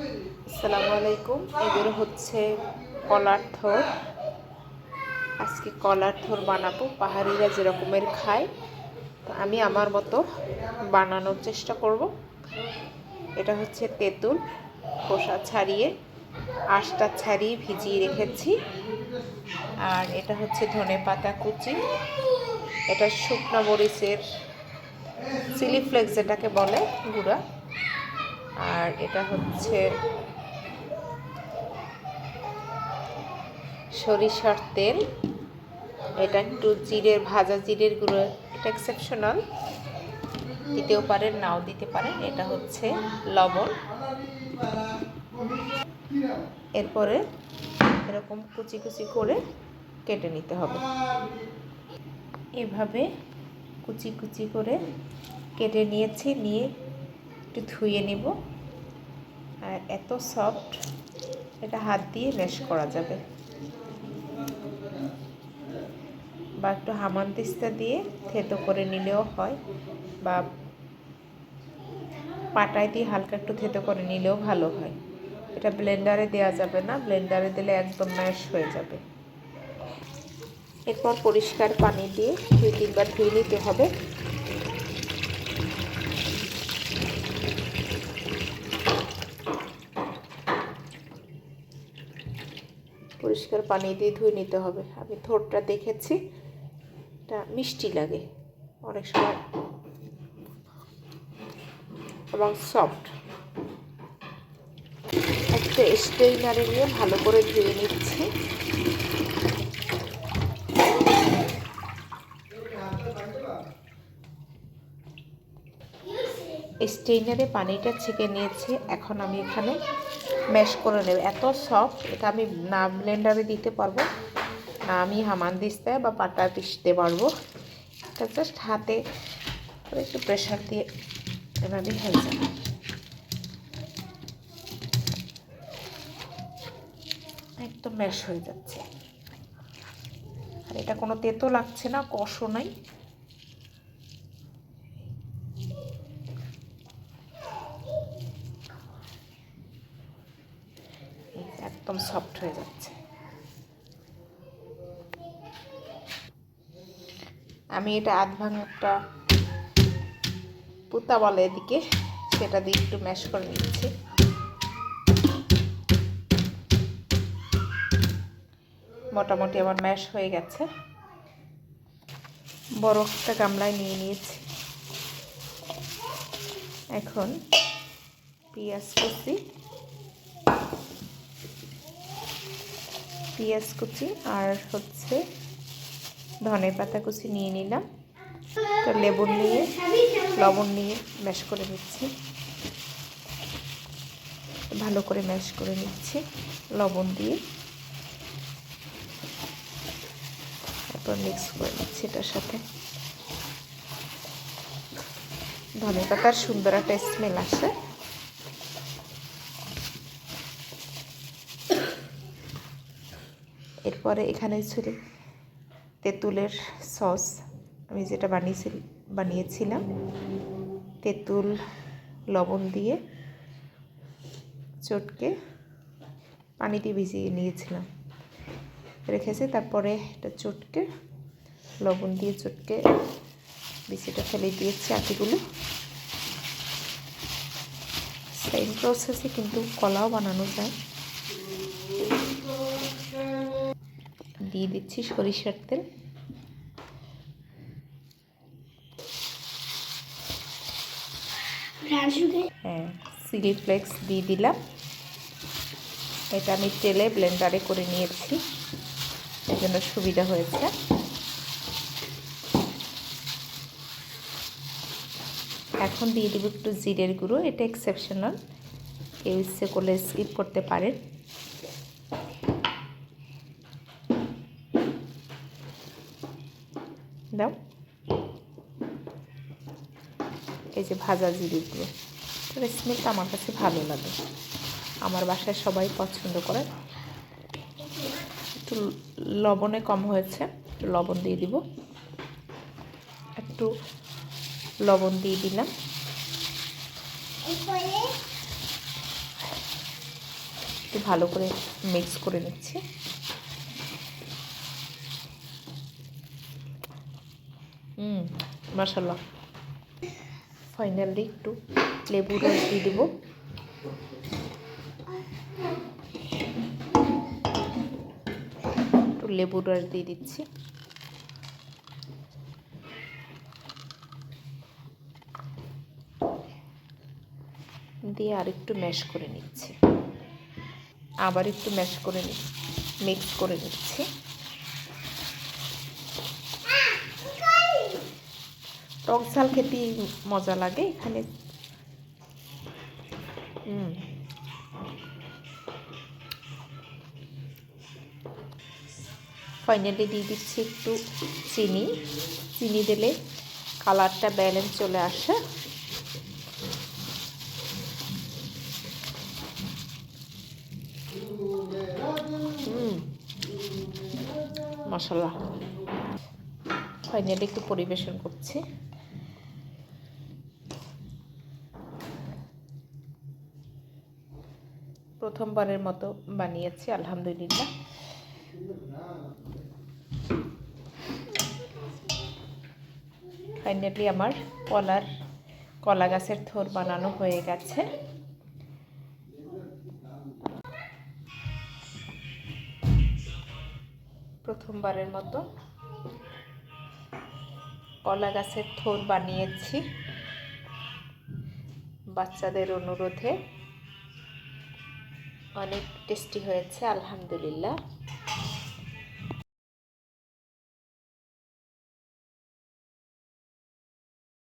আসসালামু আলাইকুম এগুলো হচ্ছে কলার থোর। আজকে কলার থোর বানাবো, পাহাড়িরা যেরকমের খায়। তো আমি আমার মতো বানানোর চেষ্টা করব। এটা হচ্ছে তেঁতুল খোসা ছাড়িয়ে, আঁশটা ছাড়িয়ে ভিজিয়ে রেখেছি। আর এটা হচ্ছে ধনে পাতা কুচি। এটা শুকনো মরিচের, চিলি ফ্লেক্স যেটাকে বলে, গুঁড়া। আর এটা হচ্ছে সরিষার তেল। এটা একটু জিরের ভাজা, জিরের গুঁড়ো, এটা এক্সেপশনাল দিতেও পারেন, নাও দিতে পারেন। এটা হচ্ছে লবণ। এরপরে এরকম কুচি কুচি করে কেটে নিতে হবে। এভাবে কুচি কুচি করে কেটে নিয়েছি, নিয়ে একটু ধুয়ে নেব। আর এত সফট এটা হাত দিয়ে ম্যাশ করা যাবে। বা একটু হামানদিস্তা দিয়ে থেতো করে নিলেও হয়, বা পাটায় দিয়ে হালকা একটু থেতো করে নিলেও ভালো হয়। এটা ব্লেন্ডারে দেওয়া যাবে না ব্লেন্ডারে দিলে একদম ম্যাশ হয়ে যাবে। এরপর পরিষ্কার পানি দিয়ে দুই তিনবার ধুয়ে নিতে হবে। পরিষ্কার পানি দিয়ে ধুয়ে নিতে হবে। আমি থোরটা দেখেছি, এটা মিষ্টি লাগে অনেক সময়। এবং সফট একটা স্ট্রেইনারে নিয়ে ভালো করে ধুয়ে নিচ্ছি। স্ট্রেইনারে পানিটা ছেঁকে নিয়েছি। এখন আমি এখানে ম্যাশ করে নেব। এত সফট এটা আমি না ব্লেন্ডারে দিতে পারব। না আমি হামান দিস্তায় বা পাটায় পিষতে পারব। এটা জাস্ট হাতে একটু প্রেশার দিয়ে এভাবে হয়ে যাবে। একদম ম্যাশ হয়ে যাচ্ছে। আর এটা কোনো তেতো লাগছে না, কষও নাই। একদম সফট হয়ে যাচ্ছে। আমি এটা আধ একটা পুতা বলে এদিকে, সেটা দিয়ে একটু ম্যাশ করে নিচ্ছি। মোটামুটি আমার ম্যাশ হয়ে গেছে। বড় একটা গামলায় নিয়ে নিয়েছি। এখন পেঁয়াজ কুচি পেঁয়াজ কুচি আর হচ্ছে ধনে পাতা কুচি নিয়ে নিলাম। তো লেবুন নিয়ে, লবণ নিয়ে ম্যাশ করে নিচ্ছি। ভালো করে ম্যাশ করে নিচ্ছি লবণ দিয়ে। তারপর মিক্স করে নিচ্ছি এটার সাথে। ধনে পাতার সুন্দর একটা স্মেল আসে। এরপরে এখানে ছিল তেঁতুলের সস। আমি যেটা বানিয়েছি বানিয়েছিলাম। তেঁতুল, লবণ দিয়ে চটকে পানিটি ভিজিয়ে নিয়েছিলাম। রেখেছি, তারপরে এটা চটকে, লবণ দিয়ে চটকে বিচিটা ফেলে দিয়েছি আটিগুলো। সেম প্রসেসে কিন্তু কলাও বানানো যায়। দিয়ে দিচ্ছি সরিষার তেল। হ্যাঁ চিলি ফ্লেক্স দিয়ে দিলাম। এটা আমি তেলে ব্লেন্ডারে করে নিয়েছি। এই জন্য সুবিধা হয়েছে। এখন দিয়ে দেবো একটু জিরের গুঁড়ো। এটা এক্সেপশনাল কেউ ইচ্ছে করলে স্কিপ করতে পারেন। দাও। এই যে ভাজা জিরে গুঁড়ো তবে স্মেলটা আমার কাছে ভালো লাগে। আমার বাসায় সবাই পছন্দ করে। একটু লবণে কম হয়েছে, একটু লবণ দিয়ে দিব। একটু লবণ দিয়ে দিলাম। একটু ভালো করে মিক্স করে নিচ্ছি। হুম ফাইনালি একটু লেবু রস দিয়ে দেবো। একটু লেবু রস দিয়ে দিচ্ছি। দিয়ে আর একটু ম্যাশ করে নিচ্ছি। আবার একটু ম্যাশ করে নি মিক্স করে নিচ্ছি। টক ঝাল খেতে মজা লাগে এখানে। ফাইনালি দিয়ে দিচ্ছি একটু চিনি। চিনি দিলে কালারটা ব্যালেন্স চলে আসে। মশলা ফাইনালি একটু পরিবেশন করছি। প্রথমবারের মতো বানিয়েছি, আলহামদুলিল্লাহ। ফাইনালি আমার কলার, কলা গাছের থোর বানানো হয়ে গেছে। প্রথমবারের মতো কলা গাছের থোর বানিয়েছি। বাচ্চাদের অনুরোধে অনেক টেস্টি হয়েছে আলহামদুলিল্লাহ।